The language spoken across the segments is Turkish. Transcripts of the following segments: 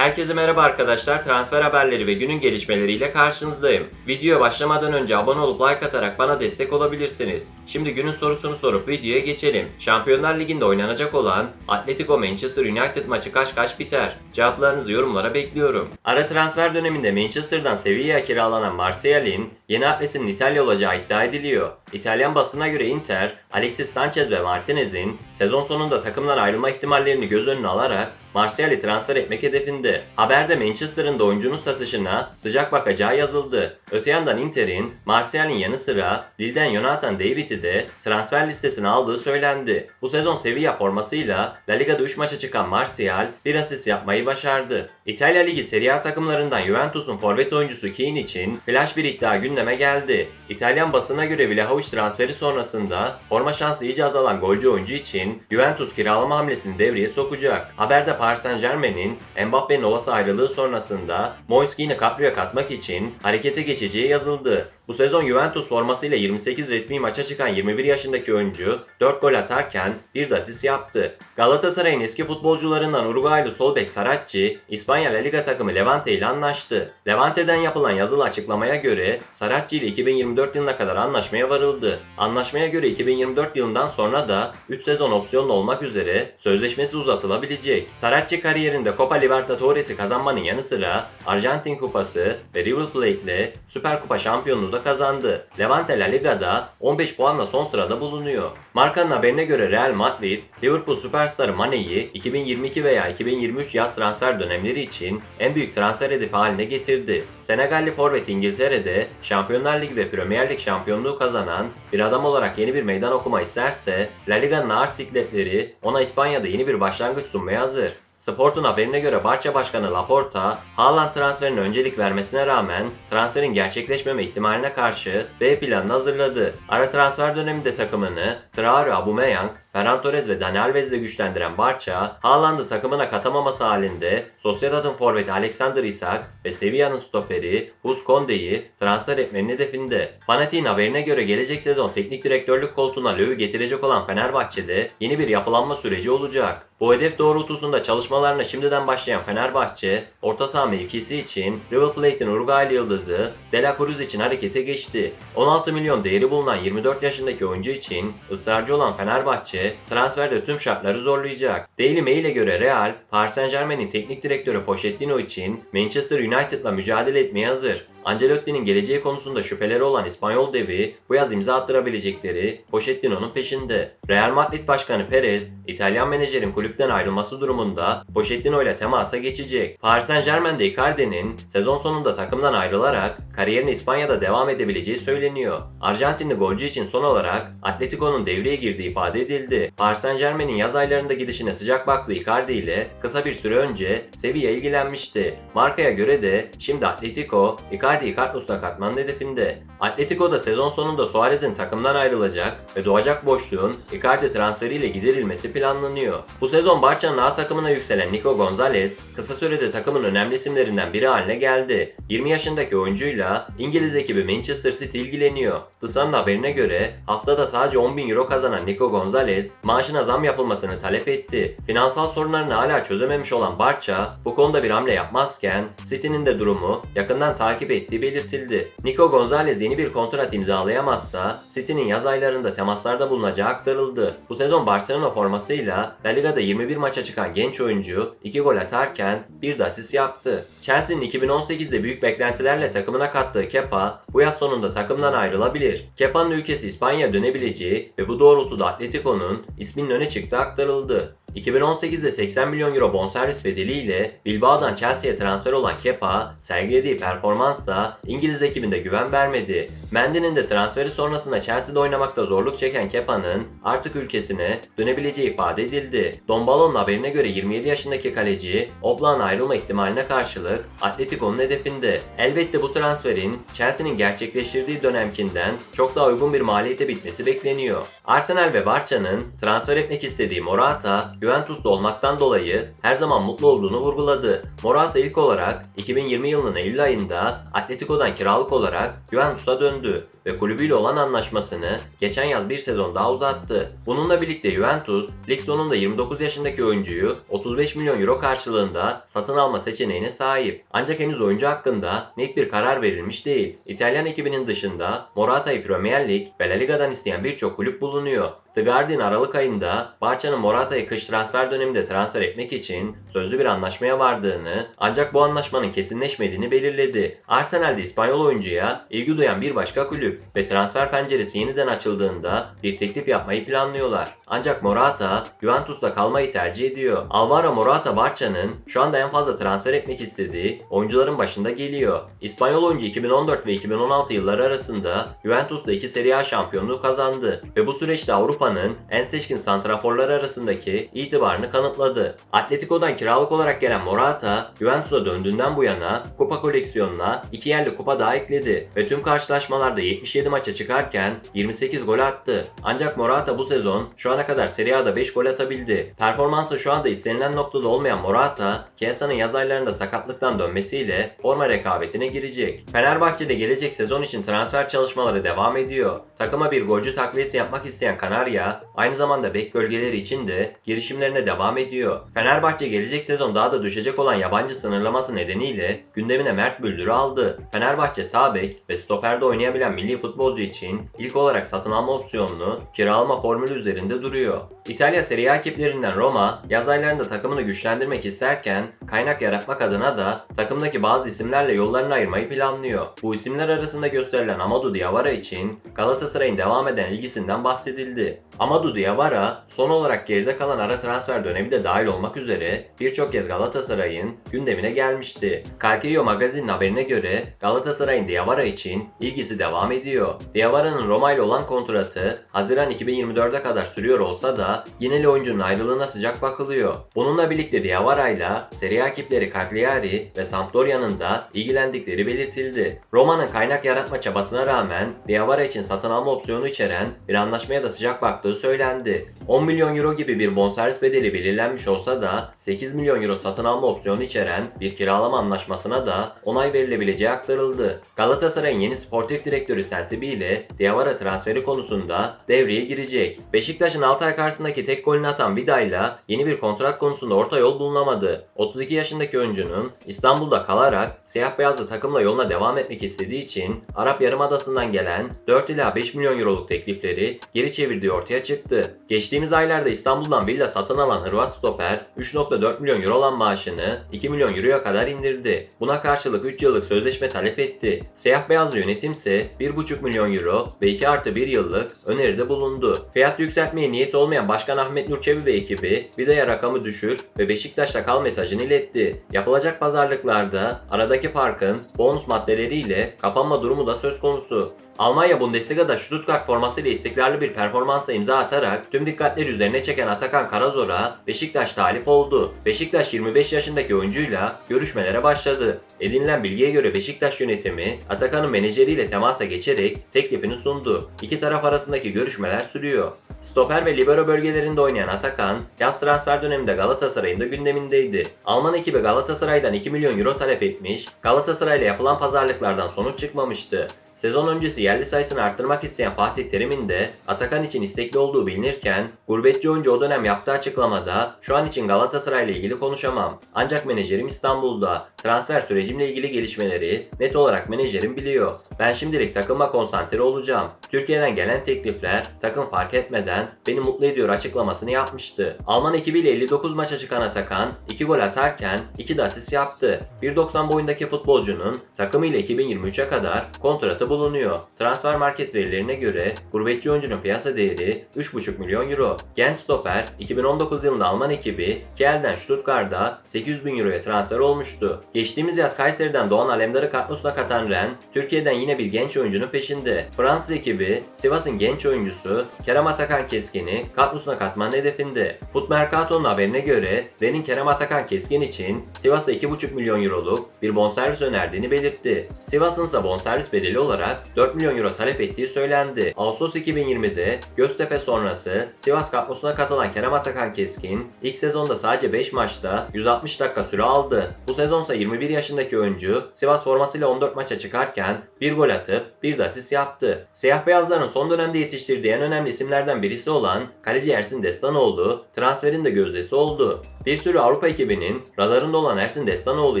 Herkese merhaba arkadaşlar. Transfer haberleri ve günün gelişmeleriyle karşınızdayım. Videoya başlamadan önce abone olup like atarak bana destek olabilirsiniz. Şimdi günün sorusunu sorup videoya geçelim. Şampiyonlar Ligi'nde oynanacak olan Atletico Manchester United maçı kaç kaç biter? Cevaplarınızı yorumlara bekliyorum. Ara transfer döneminde Manchester'dan Sevilla'ya kiralanan Martial'in yeni adresinin İtalya olacağı iddia ediliyor. İtalyan basına göre Inter, Alexis Sanchez ve Martinez'in sezon sonunda takımdan ayrılma ihtimallerini göz önüne alarak Martial'i transfer etmek hedefinde. Haberde Manchester'ın da oyuncunun satışına sıcak bakacağı yazıldı. Öte yandan Inter'in Martial'in yanı sıra Lille'den Jonathan David'i de transfer listesine aldığı söylendi. Bu sezon Sevilla formasıyla La Liga'da 3 maça çıkan Martial bir asist yapmayı başardı. İtalya Ligi Serie A takımlarından Juventus'un forvet oyuncusu Keane için flash bir iddia gündeme geldi. İtalyan basına göre Vlahovic transferi sonrasında forma şansı iyice azalan golcü oyuncu için Juventus kiralama hamlesini devreye sokacak. Haberde Paris Saint Germain'in Mbappe'nin olası ayrılığı sonrasında Moiskin'i kadroya katmak için harekete geçeceği yazıldı. Bu sezon Juventus formasıyla 28 resmi maça çıkan 21 yaşındaki oyuncu 4 gol atarken bir de asist yaptı. Galatasaray'ın eski futbolcularından Uruguaylı sol bek Saracchi, İspanya La Liga takımı Levante ile anlaştı. Levante'den yapılan yazılı açıklamaya göre Saracchi ile 2024 yılına kadar anlaşmaya varıldı. Anlaşmaya göre 2024 yılından sonra da 3 sezon opsiyonlu olmak üzere sözleşmesi uzatılabilecek. Saracchi kariyerinde Copa Libertadores'i kazanmanın yanı sıra Arjantin Kupası ve River Plate ile Süper Kupa şampiyonluğu da kazandı. Levante La Liga'da 15 puanla son sırada bulunuyor. Markanın haberine göre Real Madrid, Liverpool süperstarı Mane'yi 2022 veya 2023 yaz transfer dönemleri için en büyük transfer hedefi haline getirdi. Senegalli forvet İngiltere'de Şampiyonlar Ligi ve Premier Lig şampiyonluğu kazanan bir adam olarak yeni bir meydan okuma isterse La Liga'nın ağır sikletleri ona İspanya'da yeni bir başlangıç sunmaya hazır. Sport'un haberine göre Barça Başkanı Laporta, Haaland transferine öncelik vermesine rağmen transferin gerçekleşmeme ihtimaline karşı B planını hazırladı. Ara transfer döneminde takımını Traore, Aubameyang, Ferran Torres ve Dani Alves'le güçlendiren Barça, Haaland'ı takımına katamaması halinde Sociedad'ın forveti Alexander Isak ve Sevilla'nın stoperi Hus Conde'yi transfer etmenin hedefinde. Fanatik'in haberine göre gelecek sezon teknik direktörlük koltuğuna Löw'ü getirecek olan Fenerbahçe'de yeni bir yapılanma süreci olacak. Bu hedef doğrultusunda çalışmalarına şimdiden başlayan Fenerbahçe, orta saha mevkisi için River Plate'in Uruguaylı yıldızı De La Cruz için harekete geçti. 16 milyon değeri bulunan 24 yaşındaki oyuncu için ısrarcı olan Fenerbahçe, transferde tüm şartları zorlayacak. Daily Mail'e göre Real, Paris Saint Germain'in teknik direktörü Pochettino için Manchester United'la mücadele etmeye hazır. Ancelotti'nin geleceği konusunda şüpheleri olan İspanyol devi bu yaz imza attırabilecekleri Pochettino'nun peşinde. Real Madrid Başkanı Perez, İtalyan menajerin kulüpten ayrılması durumunda Pochettino ile temasa geçecek. Paris Saint Germain'de Icardi'nin sezon sonunda takımdan ayrılarak kariyerine İspanya'da devam edebileceği söyleniyor. Arjantinli golcü için son olarak Atletico'nun devreye girdiği ifade edildi. Paris Saint Germain'in yaz aylarında gidişine sıcak baktığı Icardi ile kısa bir süre önce Sevilla ilgilenmişti. Markaya göre de şimdi Atletico, Icardi'yi Carlos'la katmanın hedefinde. Atletico da sezon sonunda Suarez'in takımdan ayrılacak ve doğacak boşluğun Icardi transferiyle giderilmesi planlanıyor. Bu sezon Barça'nın A takımına yükselen Nico Gonzalez kısa sürede takımın önemli isimlerinden biri haline geldi. 20 yaşındaki oyuncuyla İngiliz ekibi Manchester City ilgileniyor. The Sun'ın haberine göre haftada sadece 10 bin euro kazanan Nico Gonzalez maaşına zam yapılmasını talep etti. Finansal sorunlarını hala çözememiş olan Barça bu konuda bir hamle yapmazken City'nin de durumu yakından takip ettiği belirtildi. Nico Gonzalez yeni bir kontrat imzalayamazsa City'nin yaz aylarında temaslarda bulunacağı aktarıldı. Bu sezon Barcelona formasıyla La Liga'da 21 maça çıkan genç oyuncu 2 gol atarken bir de asist yaptı. Chelsea'nin 2018'de büyük beklentilerle takımına kattığı Kepa bu yaz sonunda takımdan ayrılabilir. Kepa'nın ülkesi İspanya'ya dönebileceği ve bu doğrultuda Atletico'nun isminin öne çıktığı aktarıldı. 2018'de 80 milyon euro bonservis bedeliyle Bilbao'dan Chelsea'ye transfer olan Kepa, sergilediği performansla İngiliz ekibinde güven vermedi. Mendy'nin de transferi sonrasında Chelsea'de oynamakta zorluk çeken Kepa'nın artık ülkesine dönebileceği ifade edildi. Don Balon'un haberine göre 27 yaşındaki kaleci, Oblak'ın ayrılma ihtimaline karşılık Atletico'nun hedefinde. Elbette bu transferin Chelsea'nin gerçekleştirdiği dönemkinden çok daha uygun bir maliyete bitmesi bekleniyor. Arsenal ve Barça'nın transfer etmek istediği Morata, Juventus'ta olmaktan dolayı her zaman mutlu olduğunu vurguladı. Morata ilk olarak 2020 yılının Eylül ayında Atletico'dan kiralık olarak Juventus'a döndü ve kulübüyle olan anlaşmasını geçen yaz bir sezon daha uzattı. Bununla birlikte Juventus, lig sonunda 29 yaşındaki oyuncuyu 35 milyon euro karşılığında satın alma seçeneğine sahip. Ancak henüz oyuncu hakkında net bir karar verilmiş değil. İtalyan ekibinin dışında Morata'yı Premier Lig ve La Liga'dan isteyen birçok kulüp bulunuyor. The Guardian Aralık ayında Barça'nın Morata'yı kış transfer döneminde transfer etmek için sözlü bir anlaşmaya vardığını ancak bu anlaşmanın kesinleşmediğini belirledi. Arsenal'de İspanyol oyuncuya ilgi duyan bir başka kulüp ve transfer penceresi yeniden açıldığında bir teklif yapmayı planlıyorlar. Ancak Morata Juventus'ta kalmayı tercih ediyor. Alvaro Morata Barça'nın şu anda en fazla transfer etmek istediği oyuncuların başında geliyor. İspanyol oyuncu 2014 ve 2016 yılları arasında Juventus'ta iki Serie A şampiyonluğu kazandı ve bu süreçte Avrupa'nın en seçkin santraforları arasındaki itibarını kanıtladı. Atletico'dan kiralık olarak gelen Morata, Juventus'a döndüğünden bu yana kupa koleksiyonuna iki yerli kupa daha ekledi ve tüm karşılaşmalarda 77 maça çıkarken 28 gol attı. Ancak Morata bu sezon şu ana kadar Serie A'da 5 gol atabildi. Performansı şu anda istenilen noktada olmayan Morata, Chiesa'nın yaz aylarında sakatlıktan dönmesiyle forma rekabetine girecek. Fenerbahçe'de gelecek sezon için transfer çalışmaları devam ediyor. Takıma bir golcü takviyesi yapmak isteyen Kanarya, aynı zamanda bek bölgeleri için de girişimlerine devam ediyor. Fenerbahçe gelecek sezon daha da düşecek olan yabancı sınırlaması nedeniyle gündemine Mert Büldür'ü aldı. Fenerbahçe sağ bek ve stoperde oynayabilen milli futbolcu için ilk olarak satın alma opsiyonunu kiralama formülü üzerinde duruyor. İtalya Serie A ekiplerinden Roma, yaz aylarında takımını güçlendirmek isterken kaynak yaratmak adına da takımdaki bazı isimlerle yollarını ayırmayı planlıyor. Bu isimler arasında gösterilen Amadou Diawara için Galatasaray'ın devam eden ilgisinden bahsedildi. Amadou Diawara son olarak geride kalan ara transfer dönemi de dahil olmak üzere birçok kez Galatasaray'ın gündemine gelmişti. Calcio Magazin'in haberine göre Galatasaray'ın Diawara için ilgisi devam ediyor. Diawara'nın Roma ile olan kontratı Haziran 2024'e kadar sürüyor olsa da yine oyuncunun ayrılığına sıcak bakılıyor. Bununla birlikte Diawara ile Serie A ekipleri Cagliari ve Sampdoria'nın da ilgilendikleri belirtildi. Roma'nın kaynak yaratma çabasına rağmen Diawara için satın alma opsiyonu içeren bir anlaşmaya da sıcak baktığı söylendi. 10 milyon euro gibi bir bonservis bedeli belirlenmiş olsa da 8 milyon euro satın alma opsiyonu içeren bir kiralama anlaşmasına da onay verilebileceği aktarıldı. Galatasaray'ın yeni sportif direktörü Sensibi ile Diawara transferi konusunda devreye girecek. Beşiktaş'ın Altay karşısındaki tek golünü atan Vida'yla yeni bir kontrat konusunda orta yol bulunamadı. 32 yaşındaki oyuncunun İstanbul'da kalarak siyah beyazlı takımla yoluna devam etmek istediği için Arap Yarımadası'ndan gelen 4 ila 5 milyon euroluk teklifleri geri çevirdiği ortaya çıktı. Geçtiğimiz aylarda İstanbul'dan villa satın alan Hırvat stoper 3.4 milyon euro olan maaşını 2 milyon euroya kadar indirdi. Buna karşılık 3 yıllık sözleşme talep etti. Siyah beyazlı yönetim ise 1.5 milyon euro ve 2 artı 1 yıllık öneride bulundu. Fiyat yükseltmeye niyet olmayan Başkan Ahmet Nurçevi ve ekibi Vida'ya rakamı düşür ve Beşiktaş'ta kal mesajını iletti. Yapılacak pazarlıklarda aradaki farkın bonus maddeleriyle kapanma durumu da söz konusu. Almanya Bundesliga'da Stuttgart formasıyla istikrarlı bir performansa imza atarak tüm dikkatleri üzerine çeken Atakan Karazor'a Beşiktaş talip oldu. Beşiktaş 25 yaşındaki oyuncuyla görüşmelere başladı. Edinilen bilgiye göre Beşiktaş yönetimi Atakan'ın menajeriyle temasa geçerek teklifini sundu. İki taraf arasındaki görüşmeler sürüyor. Stoper ve libero bölgelerinde oynayan Atakan, yaz transfer döneminde Galatasaray'ın da gündemindeydi. Alman ekibi Galatasaray'dan 2 milyon euro talep etmiş, Galatasaray'la yapılan pazarlıklardan sonuç çıkmamıştı. Sezon öncesi yerli sayısını arttırmak isteyen Fatih Terim'in de Atakan için istekli olduğu bilinirken, gurbetçi oyuncu o dönem yaptığı açıklamada şu an için Galatasaray ile ilgili konuşamam. Ancak menajerim İstanbul'da. Transfer sürecimle ilgili gelişmeleri net olarak menajerim biliyor. Ben şimdilik takıma konsantre olacağım. Türkiye'den gelen teklifler takım fark etmeden beni mutlu ediyor açıklamasını yapmıştı. Alman ekibiyle 59 maça çıkan Atakan 2 gol atarken 2 de asist yaptı. 1.90 boyundaki futbolcunun takımıyla 2023'e kadar kontratı bulunuyor. Transfer market verilerine göre gurbetçi oyuncunun piyasa değeri 3,5 milyon euro. Genç stoper 2019 yılında Alman ekibi Kiel'den Stuttgart'a 800 bin euroya transfer olmuştu. Geçtiğimiz yaz Kayseri'den doğan Alemdar'ı kadrosuna katan Ren, Türkiye'den yine bir genç oyuncunun peşinde. Fransız ekibi Sivas'ın genç oyuncusu Kerem Atakan Keskin'i kadrosuna katmanın hedefinde. Foot haberine göre Ren'in Kerem Atakan Keskin için Sivas'a 2,5 milyon euroluk bir bonservis önerdiğini belirtti. Sivas'ın ise bonservis bedeli olarak olarak 4 milyon euro talep ettiği söylendi. Ağustos 2020'de Göztepe sonrası Sivas Kapmos'una katılan Kerem Atakan Keskin ilk sezonda sadece 5 maçta 160 dakika süre aldı. Bu sezonsa 21 yaşındaki oyuncu Sivas formasıyla 14 maça çıkarken bir gol atıp bir de asist yaptı. Siyah beyazların son dönemde yetiştirdiği en önemli isimlerden birisi olan kaleci Ersin Destanoğlu transferin de gözdesi oldu. Bir sürü Avrupa ekibinin radarında olan Ersin Destanoğlu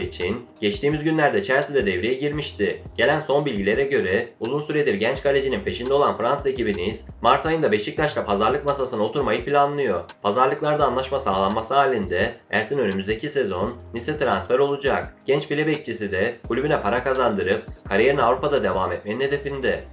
için geçtiğimiz günlerde Chelsea'de devreye girmişti. Gelen son bilgilere göre uzun süredir genç kalecinin peşinde olan Fransız ekibiniz Mart ayında Beşiktaş'la pazarlık masasına oturmayı planlıyor. Pazarlıklarda anlaşma sağlanması halinde Ersin önümüzdeki sezon Nice transfer olacak. Genç file bekçisi de kulübüne para kazandırıp kariyerine Avrupa'da devam etmenin hedefinde.